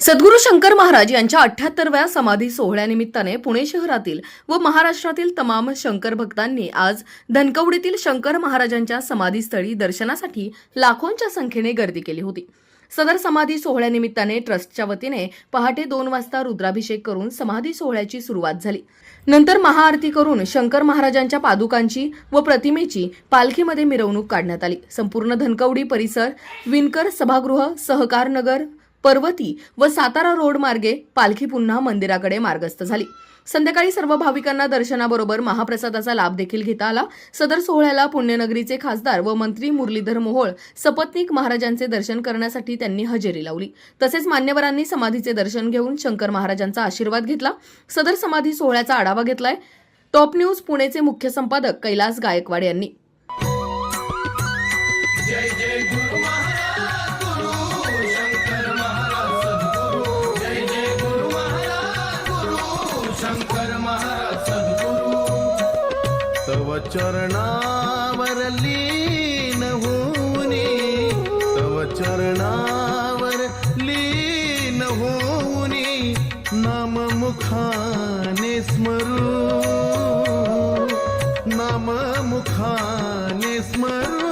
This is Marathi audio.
सद्गुरू शंकर महाराज यांच्या अठ्याहत्तरव्या समाधी सोहळ्यानिमित्ताने पुणे शहरातील व महाराष्ट्रातील तमाम शंकर भक्तांनी आज धनकवडीतील शंकर महाराजांच्या समाधीस्थळी दर्शनासाठी लाखोंच्या संख्येने गर्दी केली होती. सदर समाधी सोहळ्यानिमित्ताने ट्रस्टच्या वतीने पहाटे दोन वाजता रुद्राभिषेक करून समाधी सोहळ्याची सुरुवात झाली. नंतर महाआरती करून शंकर महाराजांच्या पादुकांची व प्रतिमेची पालखीमध्ये मिरवणूक काढण्यात आली. संपूर्ण धनकवडी परिसर विणकर सभागृह सहकार नगर पर्वती व सातारा रोड मार्गे पालखी पुन्हा मंदिराकडे मार्गस्थ झाली. संध्याकाळी सर्व भाविकांना दर्शनाबरोबर महाप्रसादाचा लाभ देखील घेता आला. सदर सोहळ्याला पुण्यनगरीचे खासदार व मंत्री मुरलीधर मोहोळ सपत्नीक महाराजांचे दर्शन करण्यासाठी त्यांनी हजेरी लावली. तसेच मान्यवरांनी समाधीचे दर्शन घेऊन शंकर महाराजांचा आशीर्वाद घेतला. सदर समाधी सोहळ्याचा आढावा घेतलाय. टॉप न्यूज पुणेचे मुख्य संपादक कैलास गायकवाड यांनी. ತವ ಚರಣಾವರಲ್ಲಿ ನಹೂನಿ ತವ ಚರಣಾವರಲ್ಲಿ ನಹೂನಿ ನಾಮ ಮುಖಾನೆ ಸ್ಮರು ನಾಮ ಮುಖಾನೆ ಸ್ಮರು